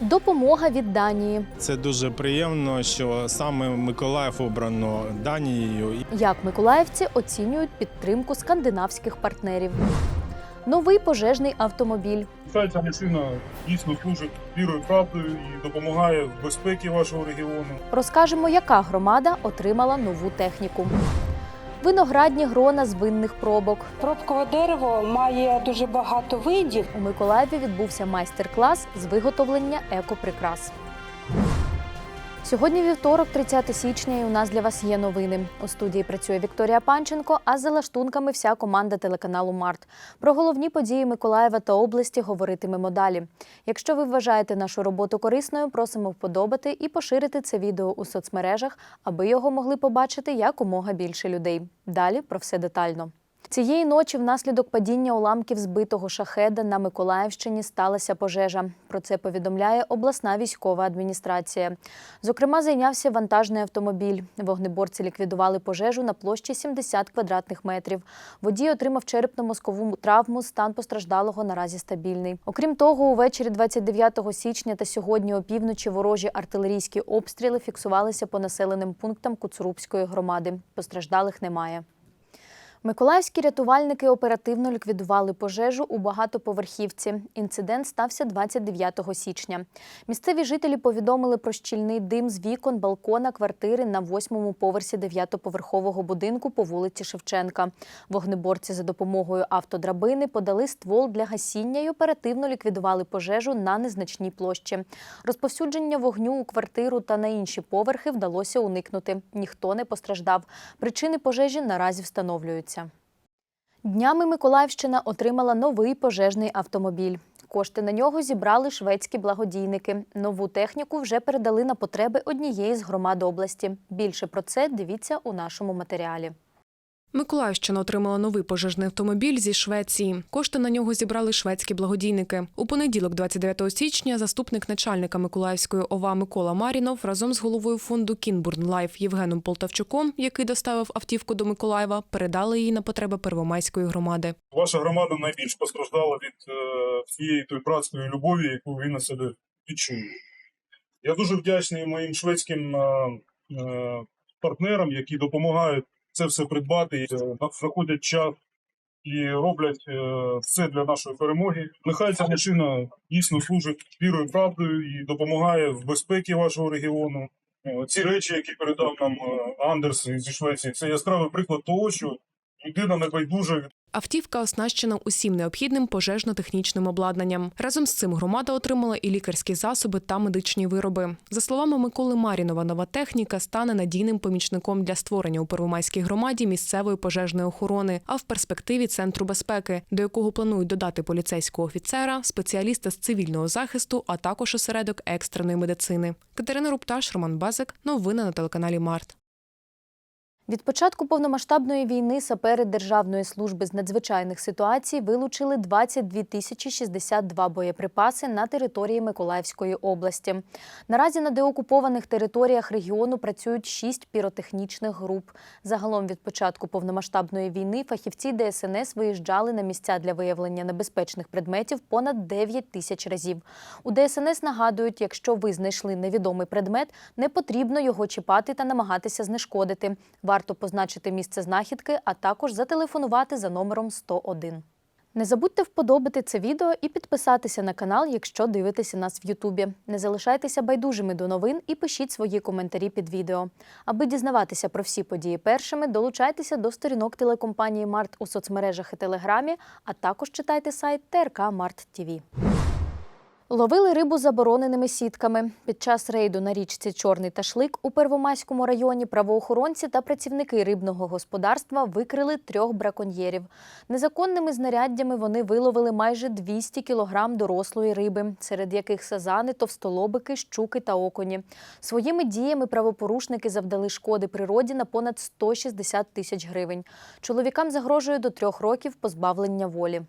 Допомога від Данії. Це дуже приємно, що саме Миколаїв обрано Данією. Як миколаївці оцінюють підтримку скандинавських партнерів. Новий пожежний автомобіль. Хай ця машина дійсно служить вірою, правдою і допомагає в безпеці вашого регіону. Розкажемо, яка громада отримала нову техніку. Виноградні грона з винних пробок. Пробкове дерево має дуже багато видів. У Миколаєві відбувся майстер-клас з виготовлення екоприкрас. Сьогодні вівторок, 30 січня, і у нас для вас є новини. У студії працює Вікторія Панченко, а за лаштунками вся команда телеканалу Март. Про головні події Миколаєва та області говоритимемо далі. Якщо ви вважаєте нашу роботу корисною, просимо вподобати і поширити це відео у соцмережах, аби його могли побачити якомога більше людей. Далі про все детально. Цієї ночі внаслідок падіння уламків збитого шахеда на Миколаївщині сталася пожежа. Про це повідомляє обласна військова адміністрація. Зокрема, зайнявся вантажний автомобіль. Вогнеборці ліквідували пожежу на площі 70 квадратних метрів. Водій отримав черепно-мозкову травму. Стан постраждалого наразі стабільний. Окрім того, увечері 29 січня та сьогодні опівночі ворожі артилерійські обстріли фіксувалися по населеним пунктам Куцурубської громади. Постраждалих немає. Миколаївські рятувальники оперативно ліквідували пожежу у багатоповерхівці. Інцидент стався 29 січня. Місцеві жителі повідомили про щільний дим з вікон балкона квартири на восьмому поверсі дев'ятоповерхового будинку по вулиці Шевченка. Вогнеборці за допомогою автодрабини подали ствол для гасіння і оперативно ліквідували пожежу на незначній площі. Розповсюдження вогню у квартиру та на інші поверхи вдалося уникнути. Ніхто не постраждав. Причини пожежі наразі встановлюються. Днями Миколаївщина отримала новий пожежний автомобіль. Кошти на нього зібрали шведські благодійники. Нову техніку вже передали на потреби однієї з громад області. Більше про це дивіться у нашому матеріалі. Миколаївщина отримала новий пожежний автомобіль зі Швеції. Кошти на нього зібрали шведські благодійники. У понеділок, 29 січня, заступник начальника Миколаївської ОВА Микола Марінов разом з головою фонду Кінбурн Лайф Євгеном Полтавчуком, який доставив автівку до Миколаєва, передали її на потреби Первомайської громади. Ваша громада найбільш постраждала від е, всієї той братської любові, яку ви на себе відчули. Я дуже вдячний моїм шведським е, е, партнерам, які допомагають це все придбати, і, е, час і роблять е, все для нашої перемоги. Нехай ця машина дійсно служить вірою, правдою і допомагає в безпеці вашого регіону. Е, Ці речі, які передав нам Андерс зі Швеції, це яскравий приклад того, що людина не байдужа Автівка оснащена усім необхідним пожежно-технічним обладнанням. Разом з цим громада отримала і лікарські засоби та медичні вироби. За словами Миколи Марінова, нова техніка стане надійним помічником для створення у Первомайській громаді місцевої пожежної охорони, а в перспективі центру безпеки, до якого планують додати поліцейського офіцера, спеціаліста з цивільного захисту, а також осередок екстреної медицини. Катерина Рупташ, Роман Базик. Новини на телеканалі Март. Від початку повномасштабної війни сапери Державної служби з надзвичайних ситуацій вилучили 22 тисячі 62 боєприпаси на території Миколаївської області. Наразі на деокупованих територіях регіону працюють шість піротехнічних груп. Загалом від початку повномасштабної війни фахівці ДСНС виїжджали на місця для виявлення небезпечних предметів понад 9 тисяч разів. У ДСНС нагадують, якщо ви знайшли невідомий предмет, не потрібно його чіпати та намагатися знешкодити. Варто позначити місце знахідки, а також зателефонувати за номером 101. Не забудьте вподобати це відео і підписатися на канал, якщо дивитеся нас в Ютубі. Не залишайтеся байдужими до новин і пишіть свої коментарі під відео. Аби дізнаватися про всі події першими, долучайтеся до сторінок телекомпанії Март у соцмережах і Телеграмі, а також читайте сайт ТРК Март ТІВІ. Ловили рибу забороненими сітками. Під час рейду на річці Чорний Ташлик у Первомайському районі правоохоронці та працівники рибного господарства викрили трьох браконьєрів. Незаконними знаряддями вони виловили майже 200 кілограм дорослої риби, серед яких сазани, товстолобики, щуки та окуні. Своїми діями правопорушники завдали шкоди природі на понад 160 тисяч гривень. Чоловікам загрожує до трьох років позбавлення волі.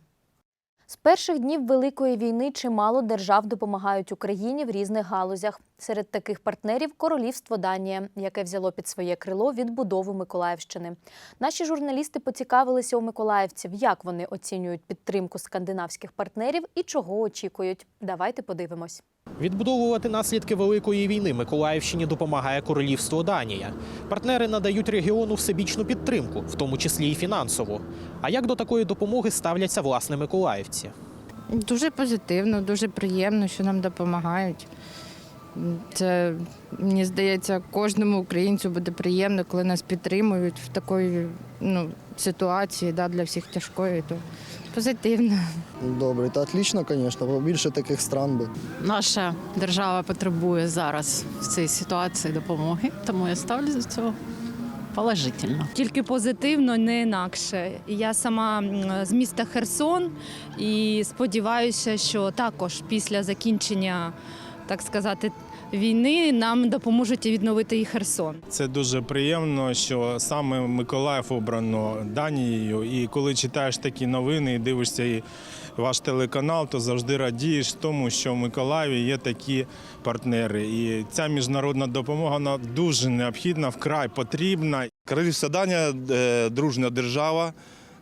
З перших днів Великої війни чимало держав допомагають Україні в різних галузях. Серед таких партнерів королівство Данія, яке взяло під своє крило відбудову Миколаївщини. Наші журналісти поцікавилися у миколаївців, як вони оцінюють підтримку скандинавських партнерів і чого очікують. Давайте подивимось. Відбудовувати наслідки великої війни Миколаївщині допомагає королівство Данія. Партнери надають регіону всебічну підтримку, в тому числі і фінансову. А як до такої допомоги ставляться власне миколаївці? Дуже позитивно, дуже приємно, що нам допомагають. Це, мені здається, кожному українцю буде приємно, коли нас підтримують в такої ну, ситуації, да, для всіх тяжкої, то позитивно. Добре, та отлично, звісно, побільше таких стран би. Наша держава потребує зараз в цій ситуації допомоги, тому я ставлю до цього положительно. Тільки позитивно, не інакше. Я сама з міста Херсон і сподіваюся, що також після закінчення, так сказати, війни нам допоможуть і відновити і Херсон. Це дуже приємно, що саме Миколаїв обрано Данією. І коли читаєш такі новини і дивишся і ваш телеканал, то завжди радієш тому, що в Миколаєві є такі партнери. І ця міжнародна допомога вона дуже необхідна, вкрай потрібна. Королівство Данія е, дружня держава.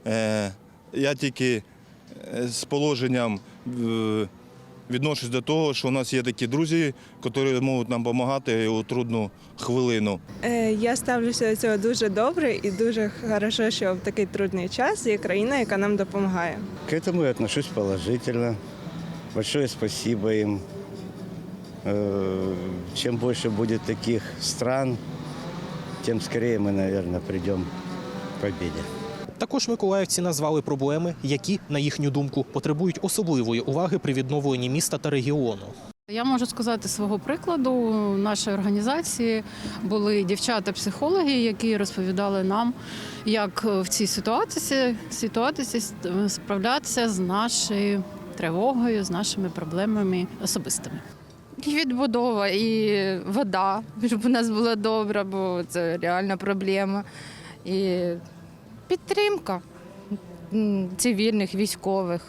Е, я тільки е, з положенням відношусь до того, що у нас є такі друзі, які можуть нам допомагати у трудну хвилину. Е, Я ставлюся до цього дуже добре і дуже хорошо, що в такий трудний час є країна, яка нам допомагає. К этому я отношусь положительно. Большое спасибо им. Э, Чем больше будет таких стран, тем скорее мы, наверное, придем к победе. Також миколаївці назвали проблеми, які, на їхню думку, потребують особливої уваги при відновленні міста та регіону. Я можу сказати свого прикладу. В нашій організації були дівчата-психологи, які розповідали нам, як в цій ситуації, ситуації справлятися з нашою тривогою, з нашими проблемами особистими. І відбудова, і вода, щоб у нас була добра, бо це реальна проблема. І підтримка цивільних, військових.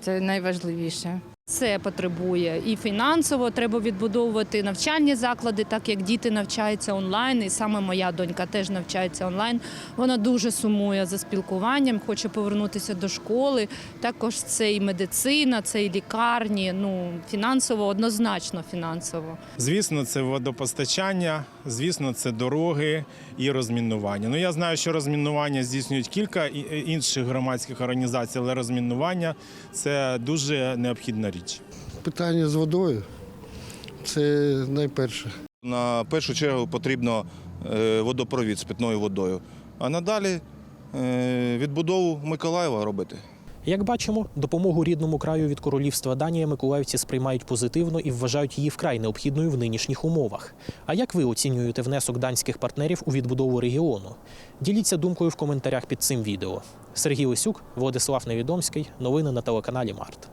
Це найважливіше. Це потребує і фінансово треба відбудовувати навчальні заклади, так як діти навчаються онлайн, і саме моя донька теж навчається онлайн. Вона дуже сумує за спілкуванням, хоче повернутися до школи. Також це і медицина, це і лікарні. Ну фінансово однозначно фінансово. Звісно, це водопостачання, звісно, це дороги і розмінування. Ну я знаю, що розмінування здійснюють кілька і- інших громадських організацій, але розмінування це дуже необхідна річ. Питання з водою це найперше. На першу чергу потрібно е, водопровід з питною водою, а надалі е, відбудову Миколаєва робити. Як бачимо, допомогу рідному краю від королівства Данія миколаївці сприймають позитивно і вважають її вкрай необхідною в нинішніх умовах. А як ви оцінюєте внесок данських партнерів у відбудову регіону? Діліться думкою в коментарях під цим відео. Сергій Лисюк, Владислав Невідомський. Новини на телеканалі Март.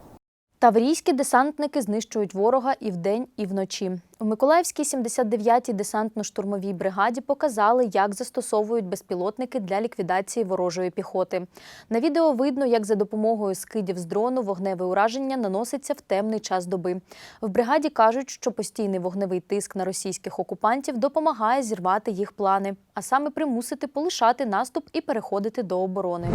Таврійські десантники знищують ворога і вдень, і вночі. У Миколаївській 79-й десантно-штурмовій бригаді показали, як застосовують безпілотники для ліквідації ворожої піхоти. На відео видно, як за допомогою скидів з дрону вогневе ураження наноситься в темний час доби. В бригаді кажуть, що постійний вогневий тиск на російських окупантів допомагає зірвати їх плани, а саме примусити полишати наступ і переходити до оборони.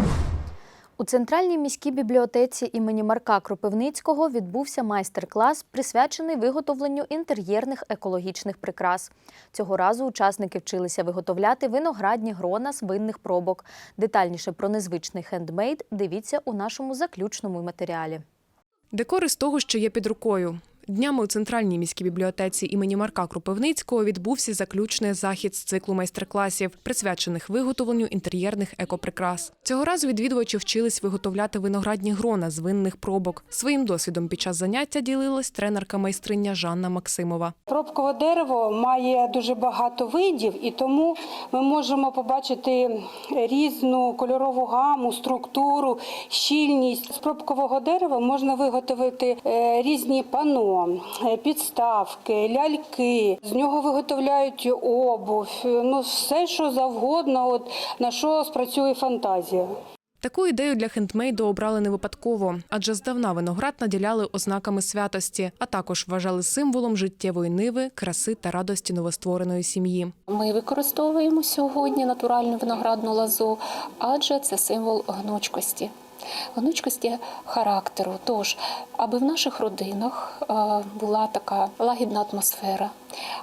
У центральній міській бібліотеці імені Марка Кропивницького відбувся майстер-клас, присвячений виготовленню інтер'єрних екологічних прикрас. Цього разу учасники вчилися виготовляти виноградні грона з винних пробок. Детальніше про незвичний хендмейд дивіться у нашому заключному матеріалі. Декор із того, що є під рукою. Днями у центральній міській бібліотеці імені Марка Кропивницького відбувся заключний захід з циклу майстер-класів, присвячених виготовленню інтер'єрних екоприкрас. Цього разу відвідувачі вчились виготовляти виноградні грона з винних пробок. Своїм досвідом під час заняття ділилась тренерка майстриня Жанна Максимова. Пробкове дерево має дуже багато видів, і тому ми можемо побачити різну кольорову гаму, структуру, щільність. З пробкового дерева можна виготовити е, різні пано, е, підставки, ляльки. З нього виготовляють обув, е, ну все, що завгодно, от на що спрацює фантазія. Таку ідею для хендмейду обрали не випадково, адже здавна виноград наділяли ознаками святості, а також вважали символом життєвої ниви, краси та радості новоствореної сім'ї. Ми використовуємо сьогодні натуральну виноградну лозу, адже це символ гнучкості. Гнучкості характеру. Тож, аби в наших родинах е, була така лагідна атмосфера,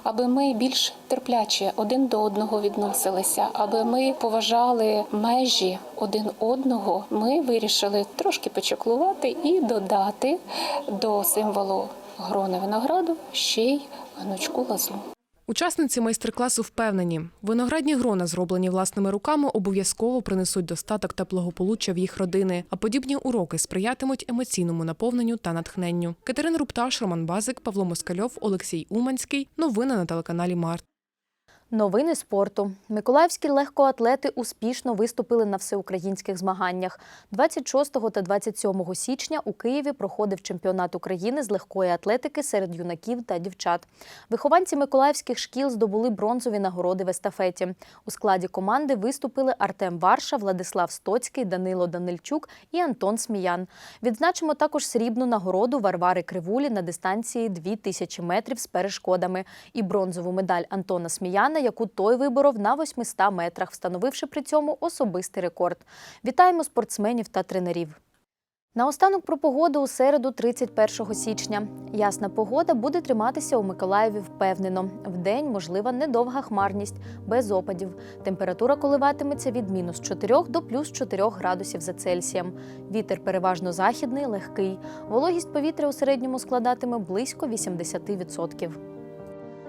аби ми більш терпляче один до одного відносилися, аби ми поважали межі один одного, ми вирішили трошки почеклувати і додати до символу грони винограду ще й гнучку лозу. Учасниці майстер-класу впевнені, виноградні грона, зроблені власними руками, обов'язково принесуть достаток та благополуччя в їх родини, а подібні уроки сприятимуть емоційному наповненню та натхненню. Катерина Рупташ, Роман Базик, Павло Москальов, Олексій Уманський. Новини на телеканалі Март. Новини спорту. Миколаївські легкоатлети успішно виступили на всеукраїнських змаганнях. 26 та 27 січня у Києві проходив чемпіонат України з легкої атлетики серед юнаків та дівчат. Вихованці миколаївських шкіл здобули бронзові нагороди в естафеті. У складі команди виступили Артем Варша, Владислав Стоцький, Данило Данильчук і Антон Сміян. Відзначимо також срібну нагороду Варвари Кривулі на дистанції 2000 метрів з перешкодами і бронзову медаль Антона Сміяна, яку той виборов на 800 метрах, встановивши при цьому особистий рекорд. Вітаємо спортсменів та тренерів. Наостанок про погоду у середу, 31 січня. Ясна погода буде триматися у Миколаєві впевнено. Вдень можлива недовга хмарність, без опадів. Температура коливатиметься від мінус 4 до плюс 4 градусів за Цельсієм. Вітер переважно західний, легкий. Вологість повітря у середньому складатиме близько 80%.